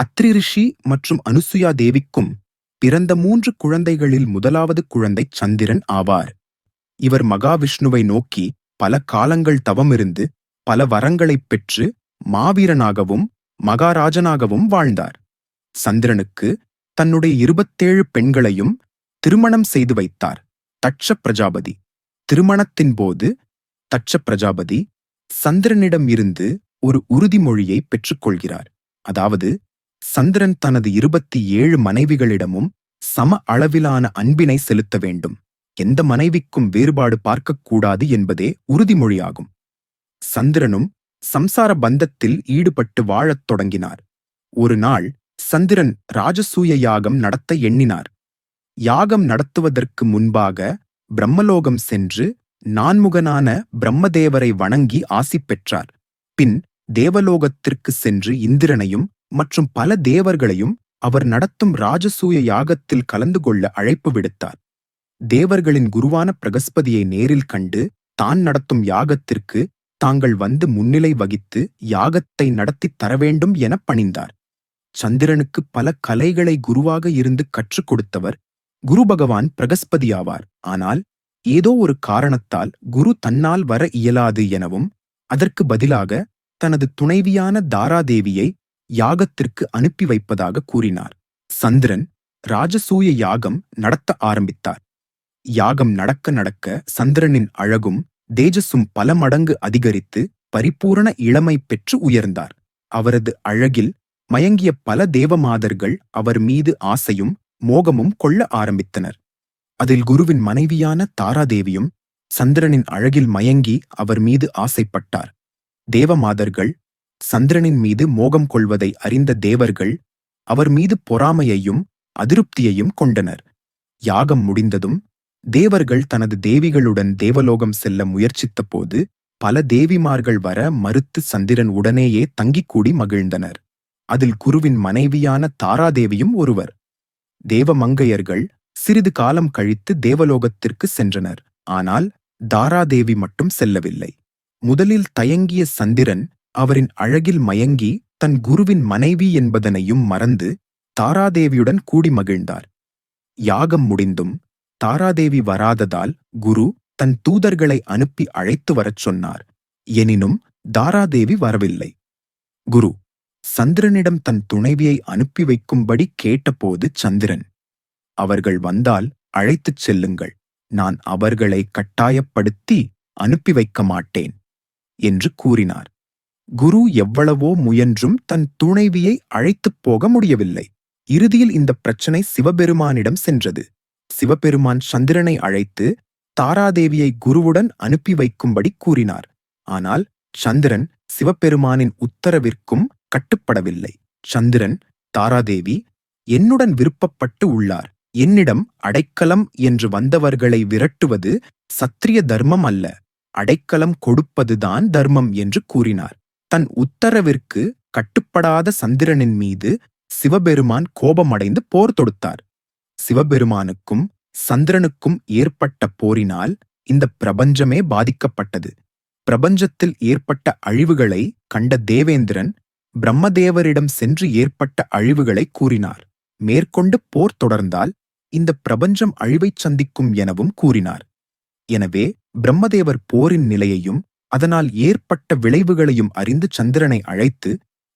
அத்ரி ரிஷி மற்றும் அனுசுயா தேவிக்கும் பிறந்த மூன்று குழந்தைகளில் முதலாவது குழந்தை சந்திரன் ஆவார். இவர் மகாவிஷ்ணுவை நோக்கி பல காலங்கள் தவமிருந்து பல வரங்களைப் பெற்று மாவீரனாகவும் மகாராஜனாகவும் வாழ்ந்தார். சந்திரனுக்கு தன்னுடைய இருபத்தேழு பெண்களையும் திருமணம் செய்து வைத்தார். தட்ச பிரஜாபதி. திருமணத்தின் போது தட்ச பிரஜாபதி சந்திரனிடம் இருந்து ஒரு உறுதிமொழியை பெற்றுக்கொள்கிறார் அதாவது சந்திரன் தனது இருபத்தி ஏழு மனைவிகளிடமும் சம அளவிலான அன்பினை செலுத்த வேண்டும். எந்த மனைவிக்கும் வேறுபாடு பார்க்கக்கூடாது என்பதே உறுதிமொழியாகும். சந்திரனும் சம்சார பந்தத்தில் ஈடுபட்டு வாழத் தொடங்கினார். ஒரு நாள் சந்திரன் ராஜசூய யாகம் நடத்த எண்ணினார். யாகம் நடத்துவதற்கு முன்பாக பிரம்மலோகம் சென்று நான்முகனான பிரம்மதேவரை வணங்கி ஆசி பெற்றார். பின் தேவலோகத்திற்கு சென்று இந்திரனையும் மற்றும் பல தேவர்களையும் அவர் நடத்தும் ராஜசூய யாகத்தில் கலந்து கொள்ள அழைப்பு விடுத்தார். தேவர்களின் குருவான பிரகஸ்பதியை நேரில் கண்டு தான் நடத்தும் யாகத்திற்கு தாங்கள் வந்து முன்னிலை வகித்து யாகத்தை நடத்தித் தரவேண்டும் என பணிந்தார். சந்திரனுக்கு பல கலைகளை குருவாக இருந்து கற்றுக் கொடுத்தவர் குரு பகவான் பிரகஸ்பதியாவார். ஆனால் ஏதோ ஒரு காரணத்தால் குரு தன்னால் வர இயலாது எனவும் அதற்கு பதிலாக தனது துணைவியான தாராதேவியை யாகத்திற்கு அனுப்பி வைப்பதாக கூறினார். சந்திரன் ராஜசூய யாகம் நடத்த ஆரம்பித்தார். யாகம் நடக்க நடக்க சந்திரனின் அழகும் தேஜஸும் பல மடங்கு அதிகரித்து பரிபூரண இளமை பெற்று உயர்ந்தார். அவரது அழகில் மயங்கிய பல தேவமாதர்கள் அவர் மீது ஆசையும் மோகமும் கொள்ள ஆரம்பித்தனர். அதில் குருவின் மனைவியான தாராதேவியும் சந்திரனின் அழகில் மயங்கி அவர் மீது ஆசைப்பட்டார். தேவமாதர்கள் சந்திரனின் மீது மோகம் கொள்வதை அறிந்த தேவர்கள் அவர் மீது பொறாமையையும் அதிருப்தியையும் கொண்டனர். யாகம் முடிந்ததும் தேவர்கள் தனது தேவிகளுடன் தேவலோகம் செல்ல முயற்சித்தபோது பல தேவிமார்கள் வர மறுத்து சந்திரன் உடனேயே தங்கிக் கூடி மகிழ்ந்தனர். அதில் குருவின் மனைவியான தாராதேவியும் ஒருவர். தேவமங்கையர்கள் சிறிது காலம் கழித்து தேவலோகத்திற்கு சென்றனர். ஆனால் தாராதேவி மட்டும் செல்லவில்லை. முதலில் தயங்கிய சந்திரன் அவரின் அழகில் மயங்கி தன் குருவின் மனைவி என்பதனையும் மறந்து தாராதேவியுடன் கூடி மகிழ்ந்தார். யாகம் முடிந்தும் தாராதேவி வராததால் குரு தன் தூதர்களை அனுப்பி அழைத்து வரச் சொன்னார். எனினும் தாராதேவி வரவில்லை. குரு சந்திரனிடம் தன் துணைவியை அனுப்பி வைக்கும்படி கேட்டபோது சந்திரன் அவர்கள் வந்தால் அழைத்துச் செல்லுங்கள். நான் அவர்களை கட்டாயப்படுத்தி அனுப்பி வைக்க மாட்டேன் என்று கூறினார். குரு எவ்வளவோ முயன்றும் தன் துணைவியை அழைத்துப் போக முடியவில்லை. இறுதியில் இந்த பிரச்சனை சிவபெருமானிடம் சென்றது. சிவபெருமான் சந்திரனை அழைத்து தாராதேவியை குருவுடன் அனுப்பி வைக்கும்படி கூறினார். ஆனால் சந்திரன் சிவபெருமானின் உத்தரவிற்கும் கட்டுப்படவில்லை. சந்திரன் தாராதேவி என்னுடன் விருப்பப்பட்டு உள்ளார். என்னிடம் அடைக்கலம் என்று வந்தவர்களை விரட்டுவது சத்திரிய தர்மம் அல்ல. அடைக்கலம் கொடுப்பதுதான் தர்மம் என்று கூறினார். தன் உத்தரவிற்கு கட்டுப்படாத சந்திரனின் மீது சிவபெருமான் கோபமடைந்து போர் தொடுத்தார். சிவபெருமானுக்கும் சந்திரனுக்கும் ஏற்பட்ட போரினால் இந்த பிரபஞ்சமே பாதிக்கப்பட்டது. பிரபஞ்சத்தில் ஏற்பட்ட அழிவுகளை கண்ட தேவேந்திரன் பிரம்மதேவரிடம் சென்று ஏற்பட்ட அழிவுகளை கூறினார். மேற்கொண்டு போர் தொடர்ந்தால் இந்த பிரபஞ்சம் அழிவைச் சந்திக்கும் எனவும் கூறினார். எனவே பிரம்மதேவர் போரின் நிலையையும் அதனால் ஏற்பட்ட விளைவுகளையும் அறிந்து சந்திரனை அழைத்து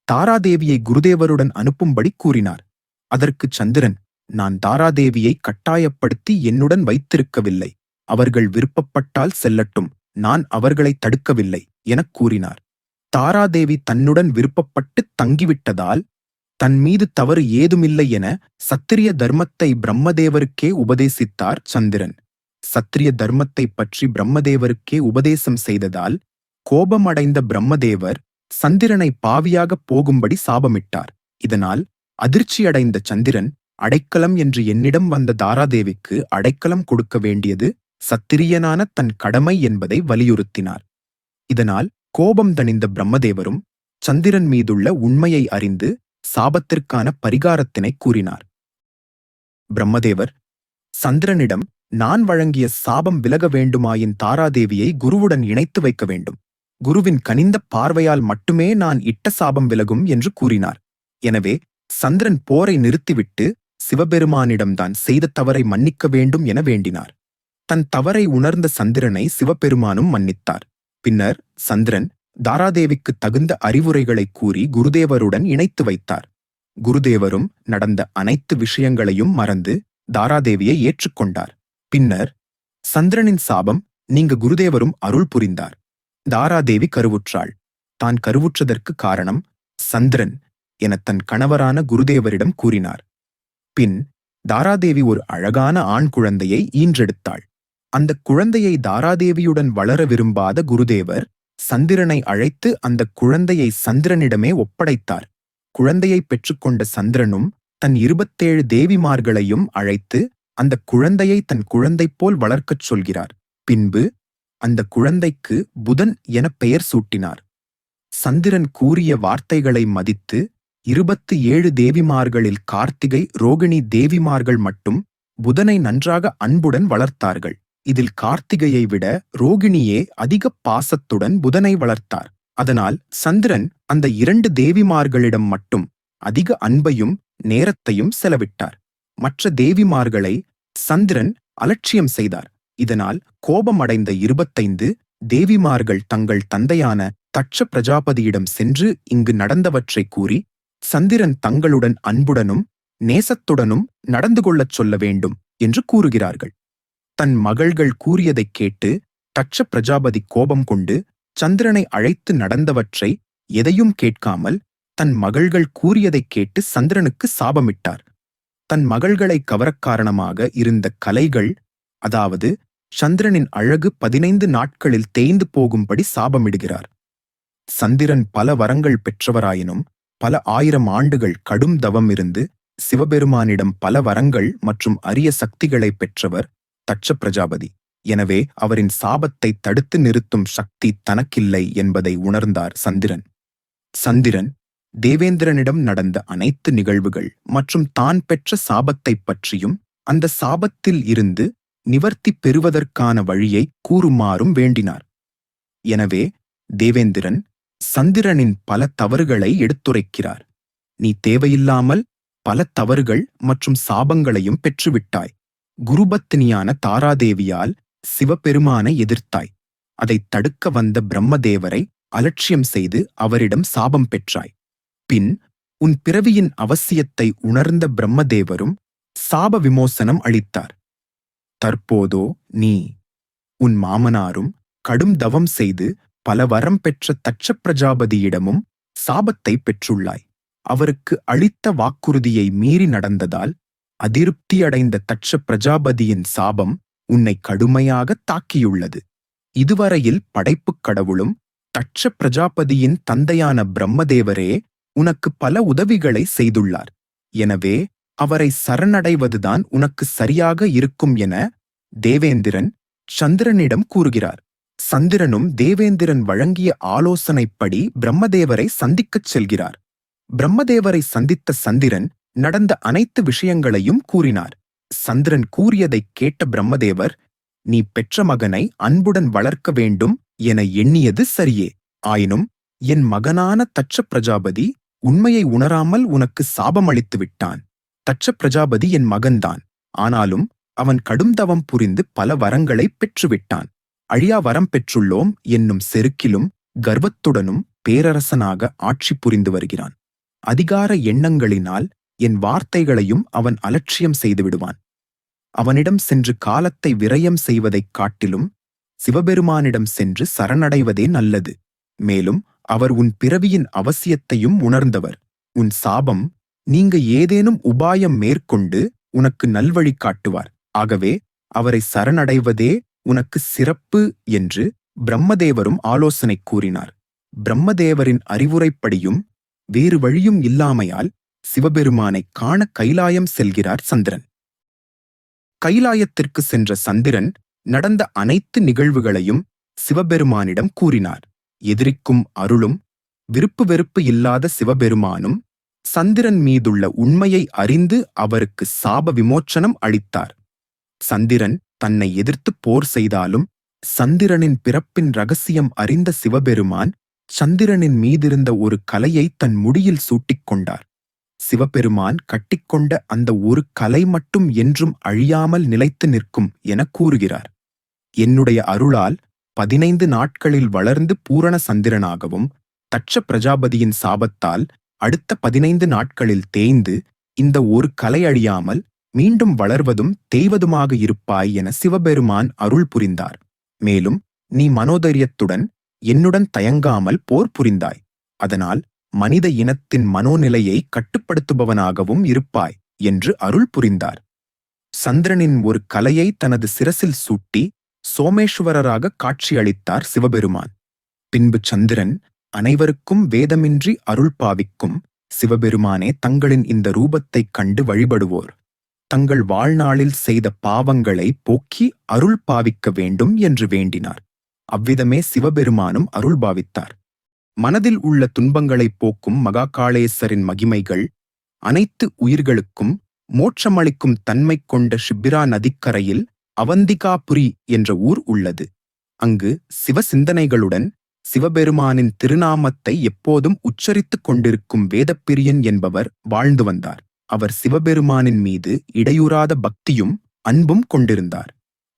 தாராதேவியை குருதேவருடன் அனுப்பும்படி கூறினார். அதற்கு சந்திரன் நான் தாராதேவியை கட்டாயப்படுத்தி என்னுடன் வைத்திருக்கவில்லை. அவர்கள் விருப்பப்பட்டால் செல்லட்டும். நான் அவர்களை தடுக்கவில்லை எனக் கூறினார். தாராதேவி தன்னுடன் விருப்பப்பட்டு தங்கிவிட்டதால் தன் மீது தவறு ஏதுமில்லை என சத்திரிய தர்மத்தை பிரம்மதேவருக்கே உபதேசித்தார் சந்திரன். சத்திரிய தர்மத்தைப் பற்றி பிரம்மதேவருக்கே உபதேசம் செய்ததால் கோபமடைந்த பிரம்மதேவர் சந்திரனை பாவியாகப் போகும்படி சாபமிட்டார். இதனால் அதிர்ச்சியடைந்த சந்திரன் அடைக்கலம் என்று என்னிடம் வந்த தாராதேவிக்கு அடைக்கலம் கொடுக்க வேண்டியது சத்திரியனான தன் கடமை என்பதை வலியுறுத்தினார். இதனால் கோபம் தணிந்த பிரம்மதேவரும் சந்திரன் மீதுள்ள உண்மையை அறிந்து சாபத்திற்கான பரிகாரத்தினை கூறினார். பிரம்மதேவர் சந்திரனிடம் நான் வழங்கிய சாபம் விலக வேண்டுமாயின் தாராதேவியை குருவுடன் இணைத்து வைக்க வேண்டும். குருவின் கனிந்த பார்வையால் மட்டுமே நான் இட்ட சாபம் விலகும் என்று கூறினார். எனவே சந்திரன் போரை நிறுத்திவிட்டு சிவபெருமானிடம்தான் செய்த தவறை மன்னிக்க வேண்டும் என வேண்டினார். தன் தவறை உணர்ந்த சந்திரனை சிவபெருமானும் மன்னித்தார். பின்னர் சந்திரன் தாராதேவிக்கு தகுந்த அறிவுரைகளை கூறி குருதேவருடன் இணைத்து வைத்தார். குருதேவரும் நடந்த அனைத்து விஷயங்களையும் மறந்து தாராதேவியை ஏற்றுக்கொண்டார். பின்னர் சந்திரனின் சாபம் நீங்க குருதேவரும் அருள் புரிந்தார். தாராதேவி கருவுற்றாள். தான் கருவுற்றதற்கு காரணம் சந்திரன் என தன் கணவரான குருதேவரிடம் கூறினார். பின் தாராதேவி ஒரு அழகான ஆண் குழந்தையை ஈன்றெடுத்தாள். அந்த குழந்தையை தாராதேவியுடன் வளர விரும்பாத குருதேவர் சந்திரனை அழைத்து அந்த குழந்தையை சந்திரனிடமே ஒப்படைத்தார். குழந்தையை பெற்றுக்கொண்ட சந்திரனும் தன் இருபத்தேழு தேவிமார்களையும் அழைத்து அந்த குழந்தையை தன் குழந்தை போல் வளர்க்கச் சொல்கிறார். பின்பு அந்த குழந்தைக்கு புதன் என பெயர் சூட்டினார். சந்திரன் கூறிய வார்த்தைகளை மதித்து இருபத்து ஏழு தேவிமார்களில் கார்த்திகை ரோகிணி தேவிமார்கள் மட்டும் புதனை நன்றாக அன்புடன் வளர்த்தார்கள். இதில் கார்த்திகையை விட ரோகிணியே அதிக பாசத்துடன் புதனை வளர்த்தார். அதனால் சந்திரன் அந்த இரண்டு தேவிமார்களிடம் மட்டும் அதிக அன்பையும் நேரத்தையும் செலவிட்டார். மற்ற தேவிமார்களை சந்திரன் அலட்சியம் செய்தார். இதனால் கோபமடைந்த இருபத்தைந்து தேவிமார்கள் தங்கள் தந்தையான தட்ச பிரஜாபதியிடம் சென்று இங்கு நடந்தவற்றை கூறி சந்திரன் தங்களுடன் அன்புடனும் நேசத்துடனும் நடந்து கொள்ளச் சொல்ல வேண்டும் என்று கூறுகிறார்கள். தன் மகள்கள் கூறியதைக் கேட்டு தட்ச பிரஜாபதி கோபம் கொண்டு சந்திரனை அழைத்து நடந்தவற்றை எதையும் கேட்காமல் தன் மகள்கள் கூறியதைக் கேட்டு சந்திரனுக்கு சாபமிட்டார். தன் மகள்களை கவரக் காரணமாக இருந்த கலைகள் அதாவது சந்திரனின் அழகு பதினைந்து நாட்களில் தேய்ந்து போகும்படி சாபமிடுகிறார். சந்திரன் பல வரங்கள் பெற்றவராயினும் பல ஆயிரம் ஆண்டுகள் கடும் தவம் இருந்து சிவபெருமானிடம் பல வரங்கள் மற்றும் அரிய சக்திகளை பெற்றவர் தட்ச பிரஜாபதி. எனவே அவரின் சாபத்தை தடுத்து நிறுத்தும் சக்தி தனக்கில்லை என்பதை உணர்ந்தார் சந்திரன். சந்திரன் தேவேந்திரனிடம் நடந்த அனைத்து நிகழ்வுகள் மற்றும் தான் பெற்ற சாபத்தைப் பற்றியும் அந்த சாபத்தில் இருந்து நிவர்த்தி பெறுவதற்கான வழியை கூறுமாறும் வேண்டினார். எனவே தேவேந்திரன் சந்திரனின் பல தவறுகளை எடுத்துரைக்கிறார். நீ தேவையில்லாமல் பல தவறுகள் மற்றும் சாபங்களையும் பெற்றுவிட்டாய். குருபத்தினியான தாராதேவியால் சிவபெருமானை எதிர்த்தாய். அதை தடுக்க வந்த பிரம்மதேவரை அலட்சியம் செய்து அவரிடம் சாபம் பெற்றாய். பின் உன் பிறவியின் அவசியத்தை உணர்ந்த பிரம்மதேவரும் சாப விமோசனம் அளித்தார். தற்போதோ நீ உன் மாமனாரும் கடும் தவம் செய்து பல வரம் பெற்ற தட்ச பிரஜாபதியிடமும் சாபத்தை பெற்றுள்ளாய். அவருக்கு அளித்த வாக்குறுதியை மீறி நடந்ததால் அதிருப்தியடைந்த தட்ச பிரஜாபதியின் சாபம் உன்னை கடுமையாக தாக்கியுள்ளது. இதுவரையில் படைப்புக் கடவுளும் தட்ச பிரஜாபதியின் தந்தையான பிரம்மதேவரே உனக்கு பல உதவிகளை செய்துள்ளார். எனவே அவரை சரணடைவதுதான் உனக்கு சரியாக இருக்கும் என தேவேந்திரன் சந்திரனிடம் கூறுகிறார். சந்திரனும் தேவேந்திரன் வழங்கிய ஆலோசனைப்படி பிரம்மதேவரை சந்திக்கச் செல்கிறார். பிரம்மதேவரை சந்தித்த சந்திரன் நடந்த அனைத்து விஷயங்களையும் கூறினார். சந்திரன் கூறியதைக் கேட்ட பிரம்மதேவர் நீ பெற்ற மகனை அன்புடன் வளர்க்க வேண்டும் என எண்ணியது சரியே. ஆயினும் என் மகனான தட்ச பிரஜாபதி உண்மையை உணராமல் உனக்கு சாபமளித்து விட்டான். தட்ச பிரஜாபதி என் மகன்தான். ஆனாலும் அவன் கடும் தவம் புரிந்து பல வரங்களை பெற்றுவிட்டான். அழியா வரம் பெற்றுள்ளோம் என்னும் செருக்கிலும் கர்வத்துடனும் பேரரசனாக ஆட்சி புரிந்து வருகிறான். அதிகார எண்ணங்களினால் என் வார்த்தைகளையும் அவன் அலட்சியம் செய்து விடுவான் அவனிடம் சென்று காலத்தை விரயம் செய்வதைக் காட்டிலும் சிவபெருமானிடம் சென்று சரணடைவதே நல்லது. மேலும் அவர் உன் பிறவியின் அவசியத்தையும் உணர்ந்தவர். உன் சாபம் நீங்க ஏதேனும் உபாயம் மேற்கொண்டு உனக்கு நல்வழி காட்டுவார். ஆகவே அவரை சரணடைவதே உனக்கு சிறப்பு என்று பிரம்மதேவரும் ஆலோசனை கூறினார். பிரம்மதேவரின் அறிவுரைப்படியும் வேறு வழியும் இல்லாமையால் சிவபெருமானை காண கைலாயம் செல்கிறார் சந்திரன். கைலாயத்திற்கு சென்ற சந்திரன் நடந்த அனைத்து நிகழ்வுகளையும் சிவபெருமானிடம் கூறினார். எதிரிக்கும் அருளும் விருப்பு வெறுப்பு இல்லாத சிவபெருமானும் சந்திரன் மீதுள்ள உண்மையை அறிந்து அவருக்கு சாப விமோச்சனம் அளித்தார். சந்திரன் தன்னை எதிர்த்து போர் செய்தாலும் சந்திரனின் பிறப்பின் ரகசியம் அறிந்த சிவபெருமான் சந்திரனின் மீதிருந்த ஒரு கலையை தன் முடியில் சூட்டிக் கொண்டார் சிவபெருமான் கட்டிக்கொண்ட அந்த ஒரு கலை மட்டும் என்றும் அழியாமல் நிலைத்து நிற்கும் எனக் கூறுகிறார். என்னுடைய அருளால் பதினைந்து நாட்களில் வளர்ந்து பூரண சந்திரனாகவும் தட்ச பிரஜாபதியின் சாபத்தால் அடுத்த பதினைந்து நாட்களில் தேய்ந்து இந்த ஒரு கலை அழியாமல் மீண்டும் வளர்வதும் தேய்வதுமாக இருப்பாய் என சிவபெருமான் அருள் புரிந்தார். மேலும் நீ மனோதைரியத்துடன் என்னுடன் தயங்காமல் போர் புரிந்தாய். அதனால் மனித இனத்தின் மனோநிலையை கட்டுப்படுத்துபவனாகவும் இருப்பாய் என்று அருள் புரிந்தார். சந்திரனின் ஒரு கலையை தனது சிரசில் சூட்டி சோமேஸ்வரராக காட்சியளித்தார் சிவபெருமான். பின்பு சந்திரன் அனைவருக்கும் வேதமின்றி அருள் பாவிக்கும் சிவபெருமானே தங்களின் இந்த ரூபத்தைக் கண்டு வழிபடுவோர். தங்கள் வாழ்நாளில் செய்த பாவங்களை போக்கி அருள் பாவிக்க வேண்டும் என்று வேண்டினார். அவ்விதமே சிவபெருமானும் அருள் பாவித்தார். மனதில் உள்ள துன்பங்களைப் போக்கும் மகாகாளேஸ்வரின் மகிமைகள் அனைத்து உயிர்களுக்கும் மோட்சமளிக்கும் தன்மை கொண்ட ஷிப்பிரா நதிக்கரையில் அவந்திகாபுரி என்ற ஊர் உள்ளது. அங்கு சிவசிந்தனைகளுடன் சிவபெருமானின் திருநாமத்தை எப்போதும் உச்சரித்துக் கொண்டிருக்கும் வேதப்பிரியன் என்பவர் வாழ்ந்து வந்தார். அவர் சிவபெருமானின் மீது இடையூறாத பக்தியும் அன்பும் கொண்டிருந்தார்.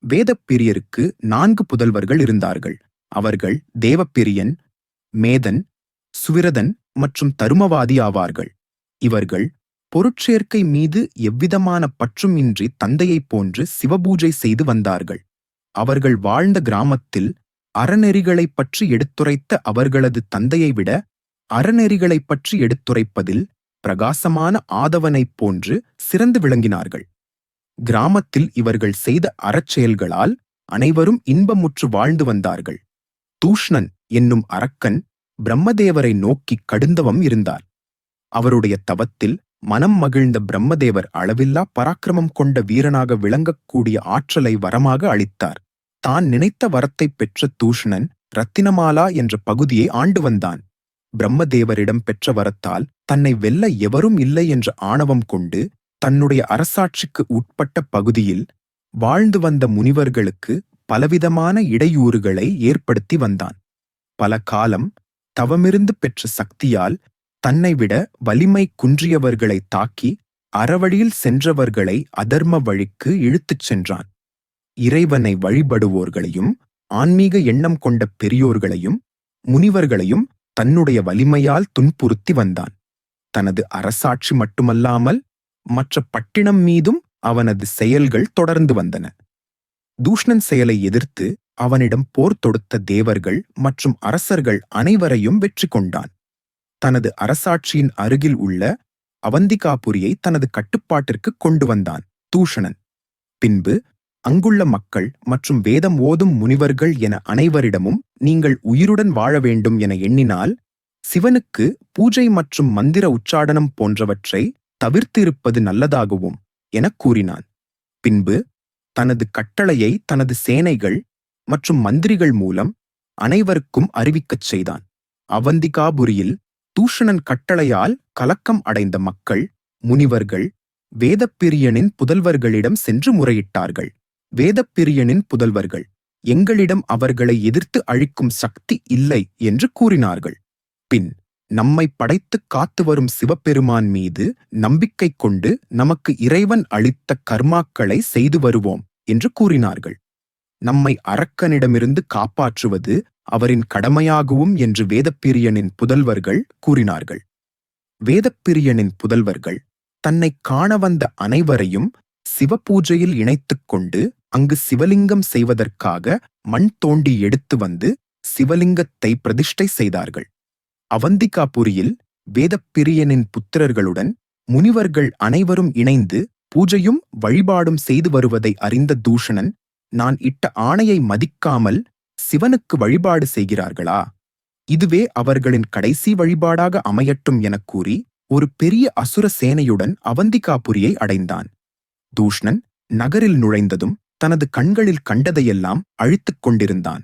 வேதப்பிரியருக்கு நான்கு புதல்வர்கள் இருந்தார்கள். அவர்கள் தேவப்பிரியன் மேதன் சுவிரதன் மற்றும் தருமவாதி ஆவார்கள். இவர்கள் பொருட்சேர்க்கை மீது எவ்விதமான பற்றும் இன்றி தந்தையைப் போன்று சிவபூஜை செய்து வந்தார்கள். அவர்கள் வாழ்ந்த கிராமத்தில் அறநெறிகளைப் பற்றி எடுத்துரைத்த அவர்களது தந்தையை விட அறநெறிகளைப் பற்றி எடுத்துரைப்பதில் பிரகாசமான ஆதவனைப் போன்று சிறந்து விளங்கினார்கள். கிராமத்தில் இவர்கள் செய்த அறச்செயல்களால் அனைவரும் இன்பமுற்று வாழ்ந்து வந்தார்கள். தூஷ்ணன் என்னும் அரக்கன் பிரம்மதேவரை நோக்கி கடுந்தவம் இருந்தார். அவருடைய தவத்தில் மனம் மகிழ்ந்த பிரம்மதேவர் அளவில்லா பராக்கிரமம் கொண்ட வீரனாக விளங்கக்கூடிய ஆற்றலை வரமாக அளித்தார். தான் நினைத்த வரத்தைப் பெற்ற தூஷணன் ரத்தினமாலா என்ற பகுதியை ஆண்டு வந்தான். பிரம்மதேவரிடம் பெற்ற வரத்தால் தன்னை வெல்ல எவரும் இல்லை என்ற ஆணவம் கொண்டு தன்னுடைய அரசாட்சிக்கு உட்பட்ட பகுதியில் வாழ்ந்து வந்த முனிவர்களுக்கு பலவிதமான இடையூறுகளை ஏற்படுத்தி வந்தான். பல காலம் தவமிருந்து பெற்ற சக்தியால் தன்னை விட வலிமை குன்றியவர்களை தாக்கி அறவழியில் சென்றவர்களை அதர்ம வழிக்கு இழுத்துச் சென்றான். இறைவனை வழிபடுவோர்களையும் ஆன்மீக எண்ணம் கொண்ட பெரியோர்களையும் முனிவர்களையும் தன்னுடைய வலிமையால் துன்புறுத்தி வந்தான். தனது அரசாட்சி மட்டுமல்லாமல் மற்ற பட்டினம் மீதும் அவனது செயல்கள் தொடர்ந்து வந்தன. தூஷ்ணன் செயலை எதிர்த்து அவனிடம் போர் தொடுத்த தேவர்கள் மற்றும் அரசர்கள் அனைவரையும் வெற்றி கொண்டான். தனது அரசாட்சியின் அருகில் உள்ள அவந்திகாபுரியை தனது கட்டுப்பாட்டிற்கு கொண்டு வந்தான் தூஷணன். பின்பு அங்குள்ள மக்கள் மற்றும் வேதம் ஓதும் முனிவர்கள் என அனைவரிடமும் நீங்கள் உயிருடன் வாழ வேண்டும் என எண்ணினால் சிவனுக்கு பூஜை மற்றும் மந்திர உச்சாடனம் போன்றவற்றை தவிர்த்திருப்பது நல்லதாகவும் எனக் கூறினான். பின்பு தனது கட்டளையை தனது சேனைகள் மற்றும் மந்திரிகள் மூலம் அனைவருக்கும் அறிவிக்கச் செய்தான். அவந்திகாபுரியில் தூஷணன் கட்டளையால் கலக்கம் அடைந்த மக்கள் முனிவர்கள் வேதப்பிரியனின் புதல்வர்களிடம் சென்று முறையிட்டார்கள். வேதப்பிரியனின் புதல்வர்கள் எங்களிடம் அவர்களை எதிர்த்து அழிக்கும் சக்தி இல்லை என்று கூறினார்கள். பின் நம்மை படைத்துக் காத்து வரும் சிவபெருமான் மீது நம்பிக்கை கொண்டு நமக்கு இறைவன் அளித்த கர்மாக்களை செய்து வருவோம் என்று கூறினார்கள். நம்மை அரக்கனிடமிருந்து காப்பாற்றுவது அவரின் கடமையாகவும் என்று வேதப்பிரியனின் புதல்வர்கள் கூறினார்கள். வேதப்பிரியனின் புதல்வர்கள் தன்னை காண வந்த அனைவரையும் சிவபூஜையில் இணைத்துக் கொண்டு அங்கு சிவலிங்கம் செய்வதற்காக மண் தோண்டி எடுத்து வந்து சிவலிங்கத்தை பிரதிஷ்டை செய்தார்கள். அவந்திகாபுரியில் வேதப்பிரியனின் புத்திரர்களுடன் முனிவர்கள் அனைவரும் இணைந்து பூஜையும் வழிபாடும் செய்து வருவதை அறிந்த தூஷணன் நான் இட்ட ஆணையை மதிக்காமல் சிவனுக்கு வழிபாடு செய்கிறார்களா? இதுவே அவர்களின் கடைசி வழிபாடாக அமையட்டும் எனக் கூறி ஒரு பெரிய அசுர சேனையுடன் அவந்திகாபுரியை அடைந்தான். தூஷ்ணன் நகரில் நுழைந்ததும் தனது கண்களில் கண்டதையெல்லாம் அழித்துக் கொண்டிருந்தான்.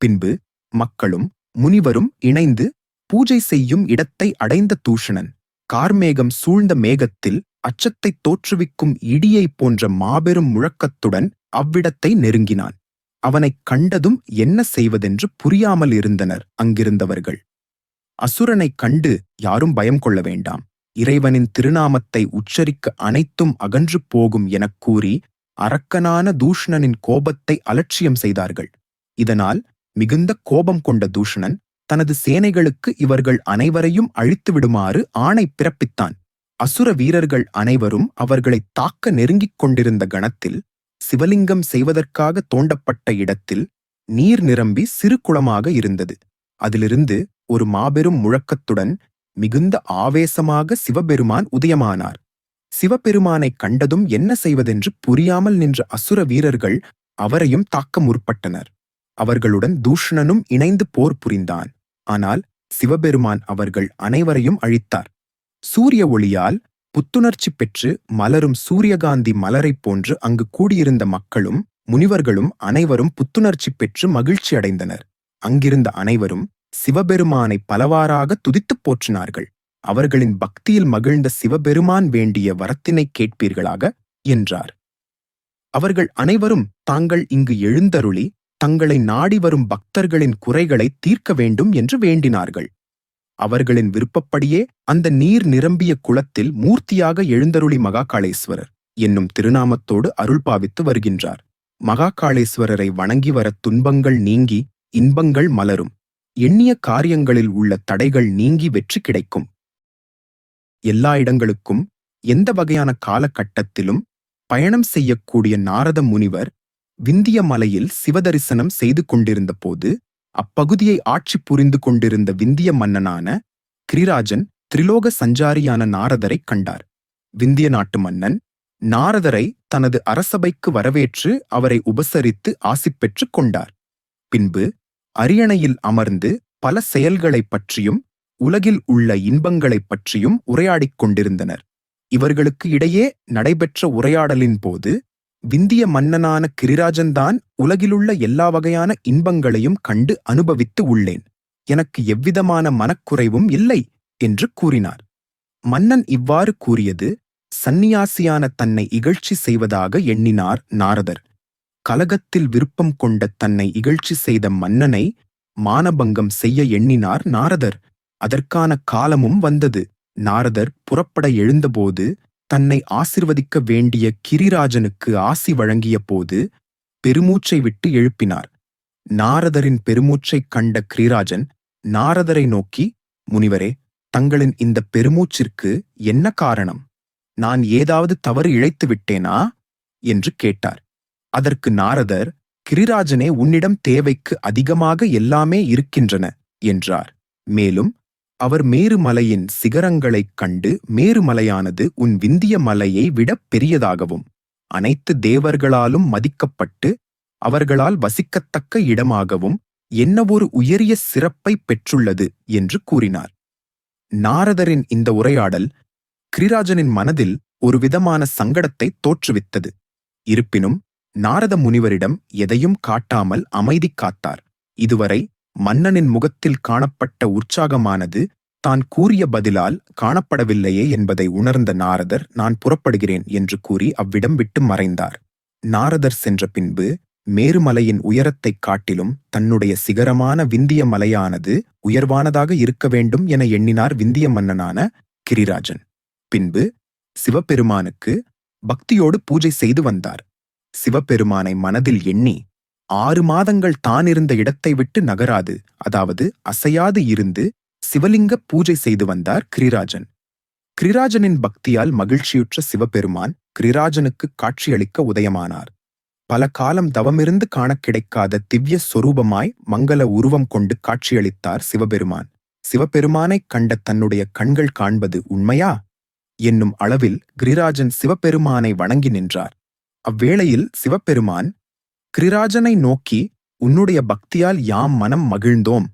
பின்பு மக்களும் முனிவரும் இணைந்து பூஜை செய்யும் இடத்தை அடைந்த தூஷணன் கார்மேகம் சூழ்ந்த மேகத்தில் அச்சத்தை தோற்றுவிக்கும் இடியைப் போன்ற மாபெரும் முழக்கத்துடன் அவ்விடத்தை நெருங்கினான். அவனைக் கண்டதும் என்ன செய்வதென்று புரியாமல் இருந்தனர் அங்கிருந்தவர்கள். அசுரனைக் கண்டு யாரும் பயம் கொள்ள வேண்டாம். இறைவனின் திருநாமத்தை உச்சரிக்க அனைத்தும் அகன்று போகும் எனக் கூறி அரக்கனான தூஷணனின் கோபத்தை அலட்சியம் செய்தார்கள். இதனால் மிகுந்த கோபம் கொண்ட தூஷணன் தனது சேனைகளுக்கு இவர்கள் அனைவரையும் அழித்து விடுமாறு ஆணை பிறப்பித்தான். அசுர வீரர்கள் அனைவரும் அவர்களை தாக்க நெருங்கிக் கொண்டிருந்த கணத்தில் சிவலிங்கம் செய்வதற்காக தோண்டப்பட்ட இடத்தில் நீர் நிரம்பி சிறு குளமாக இருந்தது. அதிலிருந்து ஒரு மாபெரும் முழக்கத்துடன் மிகுந்த ஆவேசமாக சிவபெருமான் உதயமானார். சிவபெருமானை கண்டதும் என்ன செய்வதென்று புரியாமல் நின்ற அசுர வீரர்கள் அவரையும் தாக்க முற்பட்டனர். அவர்களுடன் தூஷணனும் இணைந்து போர் புரிந்தான். ஆனால் சிவபெருமான் அவர்கள் அனைவரையும் அழித்தார். சூரிய ஒளியால் புத்துணர்ச்சி பெற்று மலரும் சூரியகாந்தி மலரைப் போன்று அங்கு கூடியிருந்த மக்களும் முனிவர்களும் அனைவரும் புத்துணர்ச்சி பெற்று மகிழ்ச்சி அடைந்தனர். அங்கிருந்த அனைவரும் சிவபெருமானை பலவாறாக துதித்துப் போற்றினார்கள். அவர்களின் பக்தியில் மகிழ்ந்த சிவபெருமான் வேண்டிய வரத்தினை கேட்பீர்களாக? என்றார். அவர்கள் அனைவரும் தாங்கள் இங்கு எழுந்தருளி தங்களை நாடி வரும் பக்தர்களின் குறைகளை தீர்க்க வேண்டும் என்று வேண்டினார்கள். அவர்களின் விருப்பப்படியே அந்த நீர் நிரம்பிய குளத்தில் மூர்த்தியாக எழுந்தருளி மகாகாளேஸ்வரர் என்னும் திருநாமத்தோடு அருள் பாவித்து வருகின்றார். மகாகாளேஸ்வரரை வணங்கி வர துன்பங்கள் நீங்கி இன்பங்கள் மலரும். எண்ணிய காரியங்களில் உள்ள தடைகள் நீங்கி வெற்றி கிடைக்கும். எல்லா இடங்களுக்கும் எந்த வகையான காலகட்டத்திலும் பயணம் செய்யக்கூடிய நாரத முனிவர் விந்திய மலையில் சிவதரிசனம் செய்து கொண்டிருந்த போது அப்பகுதியை ஆட்சி புரிந்து கொண்டிருந்த விந்திய மன்னனான கிரிராஜன் திரிலோக சஞ்சாரியான நாரதரை கண்டார். விந்திய நாட்டு மன்னன் நாரதரை தனது அரசபைக்கு வரவேற்று அவரை உபசரித்து ஆசி பெற்றுக் கொண்டார். பின்பு அரியணையில் அமர்ந்து பல செயல்களைப் பற்றியும் உலகில் உள்ள இன்பங்களைப் பற்றியும் உரையாடிக் கொண்டிருந்தனர். இவர்களுக்கு இடையே நடைபெற்ற உரையாடலின் போது விந்திய மன்னனான கிரிராஜன்தான் உலகிலுள்ள எல்லா வகையான இன்பங்களையும் கண்டு அனுபவித்து உள்ளேன். எனக்கு எவ்விதமான மனக்குறைவும் இல்லை என்று கூறினார். மன்னன் இவ்வாறு கூறியது சந்நியாசியான தன்னை இகழ்ச்சி செய்வதாக எண்ணினார் நாரதர். கலகத்தில் விருப்பம் கொண்ட தன்னை இகழ்ச்சி செய்த மன்னனை மானபங்கம் செய்ய எண்ணினார் நாரதர். அதற்கான காலமும் வந்தது. நாரதர் புறப்பட எழுந்தபோது தன்னை ஆசிர்வதிக்க வேண்டிய கிரிராஜனுக்கு ஆசி வழங்கிய போது பெருமூச்சை விட்டு எழுப்பினார். நாரதரின் பெருமூச்சைக் கண்ட கிரிராஜன் நாரதரை நோக்கி முனிவரே தங்களின் இந்த பெருமூச்சிற்கு என்ன காரணம்? நான் ஏதாவது தவறு இழைத்து விட்டேனா? என்று கேட்டார். அதற்கு நாரதர் கிரிராஜனே உன்னிடம் தேவைக்கு அதிகமாக எல்லாமே இருக்கின்றன என்றார். மேலும் அவர் மேருமலையின் சிகரங்களைக் கண்டு மேருமலையானது உன் விந்திய மலையை விடப் பெரியதாகவும் அனைத்து தேவர்களாலும் மதிக்கப்பட்டு அவர்களால் வசிக்கத்தக்க இடமாகவும் என்னவொரு உயரிய சிறப்பை பெற்றுள்ளது என்று கூறினார். நாரதரின் இந்த உரையாடல் கிரிராஜனின் மனதில் ஒரு விதமான சங்கடத்தை தோற்றுவித்தது. இருப்பினும் நாரத முனிவரிடம் எதையும் காட்டாமல் அமைதி காத்தார். இதுவரை மன்னனின் முகத்தில் காணப்பட்ட உற்சாகமானது தான் கூறிய பதிலால் காணப்படவில்லையே என்பதை உணர்ந்த நாரதர் நான் புறப்படுகிறேன் என்று கூறி அவ்விடம் விட்டு மறைந்தார். நாரதர் சென்ற பின்பு மேருமலையின் உயரத்தைக் காட்டிலும் தன்னுடைய சிகரமான விந்திய மலையானது உயர்வானதாக இருக்க வேண்டும் என எண்ணினார் விந்திய மன்னனான கிரிராஜன். பின்பு சிவபெருமானுக்கு பக்தியோடு பூஜை செய்து வந்தார். சிவபெருமானை மனதில் எண்ணி ஆறு மாதங்கள் தான் இருந்த இடத்தை விட்டு நகராது. அதாவது அசையாது இருந்து சிவலிங்க பூஜை செய்து வந்தார் கிரிராஜன். கிரிராஜனின் பக்தியால் மகிழ்ச்சியுற்ற சிவபெருமான் கிரிராஜனுக்கு காட்சியளிக்க உதயமானார். பல காலம் தவமிருந்து காணக் கிடைக்காத திவ்ய சொரூபமாய் மங்கள உருவம் கொண்டு காட்சியளித்தார் சிவபெருமான். சிவபெருமானைக் கண்ட தன்னுடைய கண்கள் காண்பது உண்மையா? என்னும் அளவில் கிரிராஜன் சிவபெருமானை வணங்கி நின்றார். அவ்வேளையில் சிவபெருமான் கிரிராஜனை நோக்கி உன்னுடைய பக்தியால் யாம் மனம் மகிழ்ந்தோம்.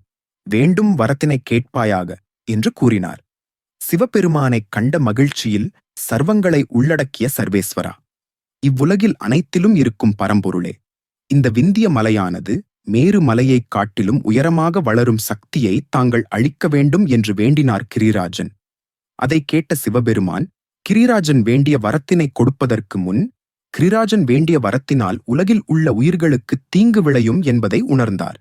வேண்டும் வரத்தினை கேட்பாயாக என்று கூறினார். சிவபெருமானைக் கண்ட மகிழ்ச்சியில் சர்வங்களை உள்ளடக்கிய சர்வேஸ்வரா. இவ்வுலகில் அனைத்திலும் இருக்கும் பரம்பொருளே. இந்த விந்திய மலையானது மேரு மலையைக் காட்டிலும் உயரமாக வளரும் சக்தியை தாங்கள் அழிக்க வேண்டும் என்று வேண்டினார் கிரிராஜன். அதை கேட்ட சிவபெருமான் கிரிராஜன் வேண்டிய வரத்தினை கொடுப்பதற்கு முன் கிரிராஜன் வேண்டிய வரத்தினால் உலகில் உள்ள உயிர்களுக்கு தீங்கு விளையும் என்பதை உணர்ந்தார்.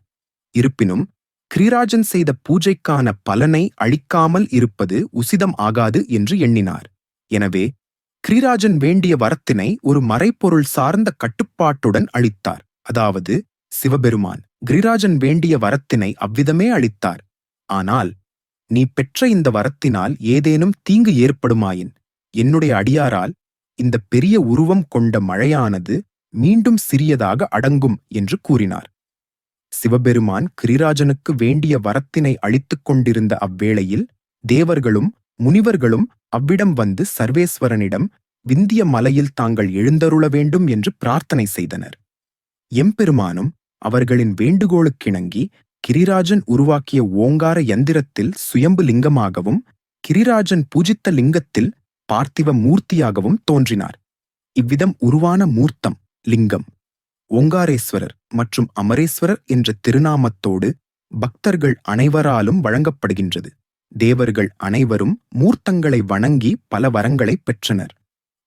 இருப்பினும் கிரிராஜன் செய்த பூஜைக்கான பலனை அழிக்காமல் இருப்பது உசிதம் ஆகாது என்று எண்ணினார். எனவே கிரிராஜன் வேண்டிய வரத்தினை ஒரு மறைப்பொருள் சார்ந்த கட்டுப்பாட்டுடன் அளித்தார் அதாவது சிவபெருமான் கிரிராஜன் வேண்டிய வரத்தினை அவ்விதமே அளித்தார் ஆனால் நீ பெற்ற இந்த வரத்தினால் ஏதேனும் தீங்கு ஏற்படுமாயின்? என்னுடைய அடியாரால் இந்த பெரிய உருவம் கொண்ட மழையானது மீண்டும் சிறியதாக அடங்கும் என்று கூறினார். சிவபெருமான் கிரிராஜனுக்கு வேண்டிய வரத்தினை அளித்துக் கொண்டிருந்த அவ்வேளையில் தேவர்களும் முனிவர்களும் அவ்விடம் வந்து சர்வேஸ்வரனிடம் விந்திய மலையில் தாங்கள் எழுந்தருள வேண்டும் என்று பிரார்த்தனை செய்தனர். எம்பெருமானும் அவர்களின் வேண்டுகோளுக்கிணங்கி கிரிராஜன் உருவாக்கிய ஓங்கார யந்திரத்தில் சுயம்பு லிங்கமாகவும் கிரிராஜன் பூஜித்த லிங்கத்தில் பார்த்திவ மூர்த்தியாகவும் தோன்றினார். இவ்விதம் உருவான மூர்த்தம் லிங்கம். ஓங்காரேஸ்வரர் மற்றும் அமரேஸ்வரர் என்ற திருநாமத்தோடு பக்தர்கள் அனைவராலும் வழங்கப்படுகின்றது. தேவர்கள் அனைவரும் மூர்த்தங்களை வணங்கி பல வரங்களை பெற்றனர்.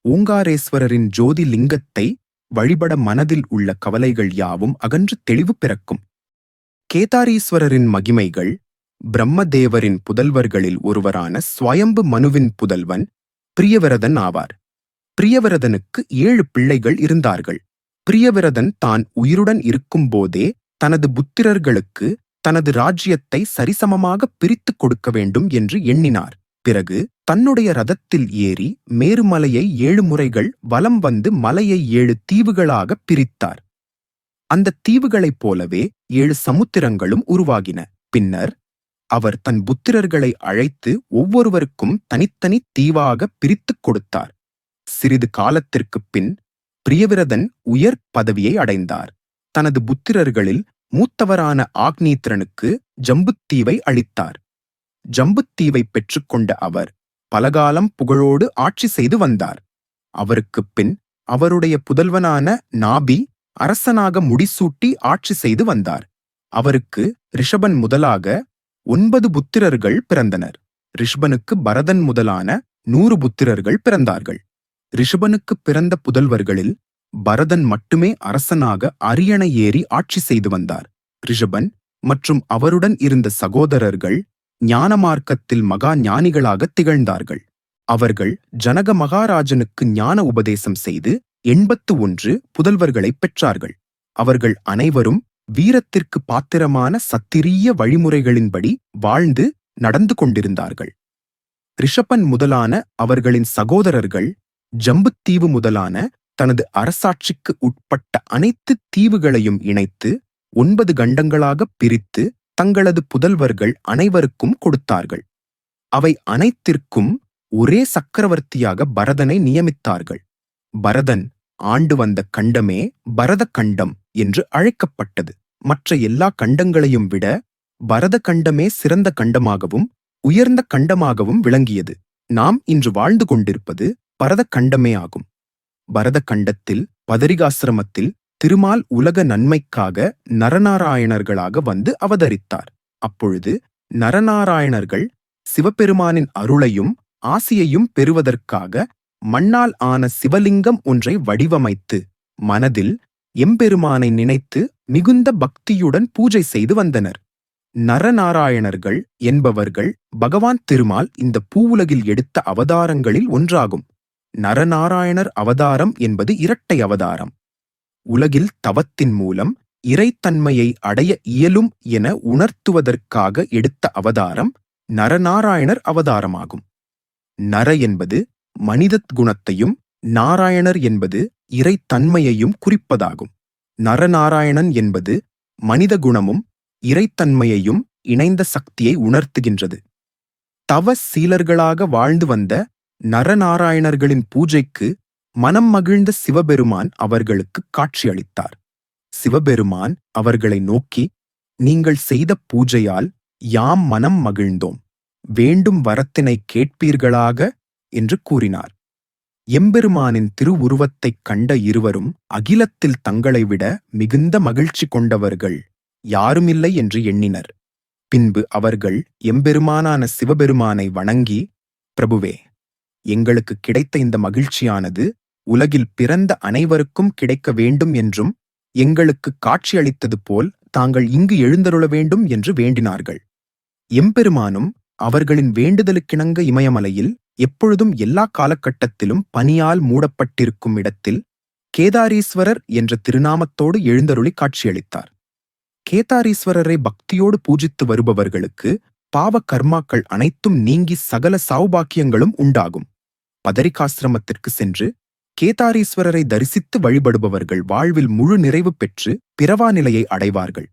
ஓங்காரேஸ்வரரின் ஜோதி லிங்கத்தை வழிபட மனதில் உள்ள கவலைகள் யாவும் அகன்று தெளிவு பிறக்கும். கேதாரீஸ்வரரின் மகிமைகள் பிரம்மதேவரின் புதல்வர்களில் ஒருவரான ஸ்வயம்பு மனுவின் புதல்வன் பிரியவிரதன் ஆவார். பிரியவிரதனுக்கு ஏழு பிள்ளைகள் இருந்தார்கள். பிரியவிரதன் தான் உயிருடன் இருக்கும்போதே தனது புத்திரர்களுக்கு தனது ராஜ்யத்தை சரிசமமாக பிரித்துக் கொடுக்க வேண்டும் என்று எண்ணினார். பிறகு தன்னுடைய ரதத்தில் ஏறி மேருமலையை ஏழு முறைகள் வலம் வந்து மலையை ஏழு தீவுகளாக பிரித்தார். அந்த தீவுகளைப் போலவே ஏழு சமுத்திரங்களும் உருவாகின. பின்னர் அவர் தன் புத்திரர்களை அழைத்து ஒவ்வொருவருக்கும் தனித்தனி தீவாக பிரித்துக் கொடுத்தார். சிறிது காலத்திற்குப் பின் பிரியவிரதன் உயர் பதவியை அடைந்தார். தனது புத்திரர்களில் மூத்தவரான ஆக்னீத்திரனுக்கு ஜம்புத்தீவை அளித்தார். ஜம்புத்தீவை பெற்றுக்கொண்ட அவர் பலகாலம் புகழோடு ஆட்சி செய்து வந்தார். அவருக்குப் பின் அவருடைய புதல்வனான நாபி அரசனாக முடிசூட்டி ஆட்சி செய்து வந்தார். அவருக்கு ரிஷபன் முதலாக ஒன்பது புத்திரர்கள் பிறந்தனர். ரிஷபனுக்கு பரதன் முதலான நூறு புத்திரர்கள் பிறந்தார்கள். ரிஷபனுக்கு பிறந்த புதல்வர்களில் பரதன் மட்டுமே அரசனாக அரியணை ஏறி ஆட்சி செய்து வந்தார். ரிஷபன் மற்றும் அவருடன் இருந்த சகோதரர்கள் ஞான மார்க்கத்தில் மகா ஞானிகளாக திகழ்ந்தார்கள். அவர்கள் ஜனக மகாராஜனுக்கு ஞான உபதேசம் செய்து எண்பத்து ஒன்று புதல்வர்களை பெற்றார்கள். அவர்கள் அனைவரும் வீரத்திற்கு பாத்திரமான சத்திரிய வழிமுறைகளின்படி வாழ்ந்து நடந்து கொண்டிருந்தார்கள். ரிஷபன் முதலான அவர்களின் சகோதரர்கள் ஜம்புத்தீவு முதலான தனது அரசாட்சிக்கு உட்பட்ட அனைத்து தீவுகளையும் இணைத்து ஒன்பது கண்டங்களாக பிரித்து தங்களது புதல்வர்கள் அனைவருக்கும் கொடுத்தார்கள். அவை அனைத்திற்கும் ஒரே சக்கரவர்த்தியாக பரதனை நியமித்தார்கள். பரதன் ஆண்டு வந்த கண்டமே பரத கண்டம் என்று அழைக்கப்பட்டது. மற்ற எல்லா கண்டங்களையும் விட பரத கண்டமே சிறந்த கண்டமாகவும் உயர்ந்த கண்டமாகவும் விளங்கியது. நாம் இன்று வாழ்ந்து கொண்டிருப்பது பரத கண்டமே ஆகும். பரத கண்டத்தில் பதரிகாசிரமத்தில் திருமால் உலக நன்மைக்காக நரநாராயணர்களாக வந்து அவதரித்தார். அப்பொழுது நரநாராயணர்கள் சிவபெருமானின் அருளையும் ஆசியையும் பெறுவதற்காக மண்ணால் ஆன சிவலிங்கம் ஒன்றை வடிவமைத்து மனதில் எம்பெருமானை நினைத்து மிகுந்த பக்தியுடன் பூஜை செய்து வந்தனர். நரநாராயணர்கள் என்பவர்கள் பகவான் திருமால் இந்த பூவுலகில் எடுத்த அவதாரங்களில் ஒன்றாகும். நரநாராயணர் அவதாரம் என்பது இரட்டை அவதாரம். உலகில் தவத்தின் மூலம் இறைத்தன்மையை அடைய இயலும் என உணர்த்துவதற்காக எடுத்த அவதாரம் நரநாராயணர் அவதாரமாகும். நர என்பது மனிதத் குணத்தையும் நாராயணர் என்பது இறைத்தன்மையையும் குறிப்பதாகும். நரநாராயணன் என்பது மனித குணமும் இறைத்தன்மையையும் இணைந்த சக்தியை உணர்த்துகின்றது. தவ சீலர்களாக வாழ்ந்து வந்த நரநாராயணர்களின் பூஜைக்கு மனம் மகிழ்ந்த சிவபெருமான் அவர்களுக்கு காட்சியளித்தார். சிவபெருமான் அவர்களை நோக்கி நீங்கள் செய்த பூஜையால் யாம் மனம் மகிழ்ந்தோம். வேண்டும் வரத்தினை கேட்பீர்களாக? என்று கூறினார். எம்பெருமானின் திருவுருவத்தைக் கண்ட இருவரும் அகிலத்தில் தங்களை விட மிகுந்த மகிழ்ச்சி கொண்டவர்கள் யாருமில்லை என்று எண்ணினர். பின்பு அவர்கள் எம்பெருமானான சிவபெருமானை வணங்கி பிரபுவே எங்களுக்கு கிடைத்த இந்த மகிழ்ச்சியானது உலகில் பிறந்த அனைவருக்கும் கிடைக்க வேண்டும் என்றும் எங்களுக்கு காட்சியளித்தது போல் தாங்கள் இங்கு எழுந்தருள வேண்டும் என்று வேண்டினார்கள். எம்பெருமானும் அவர்களின் வேண்டுதலுக்கிணங்க இமயமலையில் எப்பொழுதும் எல்லா காலகட்டத்திலும் பனியால் மூடப்பட்டிருக்கும் இடத்தில் கேதாரீஸ்வரர் என்ற திருநாமத்தோடு எழுந்தருளி காட்சியளித்தார். கேதாரீஸ்வரரை பக்தியோடு பூஜித்து வருபவர்களுக்கு பாவ கர்மாக்கள் அனைத்தும் நீங்கி சகல சௌபாக்கியங்களும் உண்டாகும். பதரிகாசிரமத்திற்கு சென்று கேதாரீஸ்வரரை தரிசித்து வழிபடுபவர்கள் வாழ்வில் முழு நிறைவு பெற்று பிறவா நிலையை அடைவார்கள்.